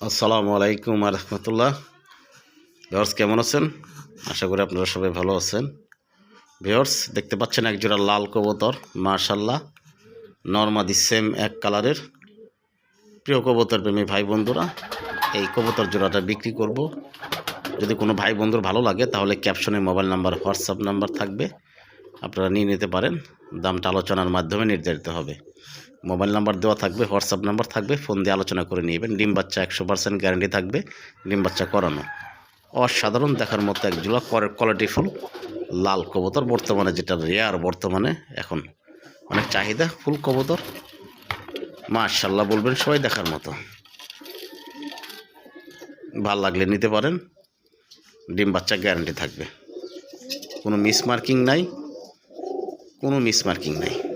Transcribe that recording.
আসসালামু আলাইকুম রহমতুল্লাহ। ভিওর্স কেমন আছেন? আশা করি আপনারা সবাই ভালো আছেন। ভিওর্স দেখতে পাচ্ছেন এক জোড়া লাল কবুতর মার্শাল্লাহ নর্মাদি সেম এক কালারের। প্রিয় কবুতর প্রেমী ভাই বন্ধুরা, এই কবুতর জোড়াটা বিক্রি করব। যদি কোনো ভাই বন্ধুর ভালো লাগে, তাহলে ক্যাপশনে মোবাইল নাম্বার, হোয়াটসঅ্যাপ নাম্বার থাকবে। আপনারা নিয়ে নিতে পারেন। দামটা আলোচনার মাধ্যমে নির্ধারিত হবে। মোবাইল নাম্বার দেওয়া থাকবে, হোয়াটসঅ্যাপ নাম্বার থাকবে, ফোন দিয়ে আলোচনা করে নেবেন। ডিম বাচ্চা একশো পার্সেন্ট গ্যারান্টি থাকবে, ডিম বাচ্চা করানো। অসাধারণ দেখার মতো এক জোড়া কোয়ালিটি ফুল, লাল কবুতর, বর্তমানে যেটা রেয়ার বর্তমানে, এখন অনেক চাহিদা, ফুল কবুতর। মাশাল্লাহ বলবেন সবাই দেখার মতো। ভালো লাগলে নিতে পারেন, ডিম বাচ্চা গ্যারান্টি থাকবে। কোনো মিস মার্কিং নাই। কোনো মিসমার্কিং নাই।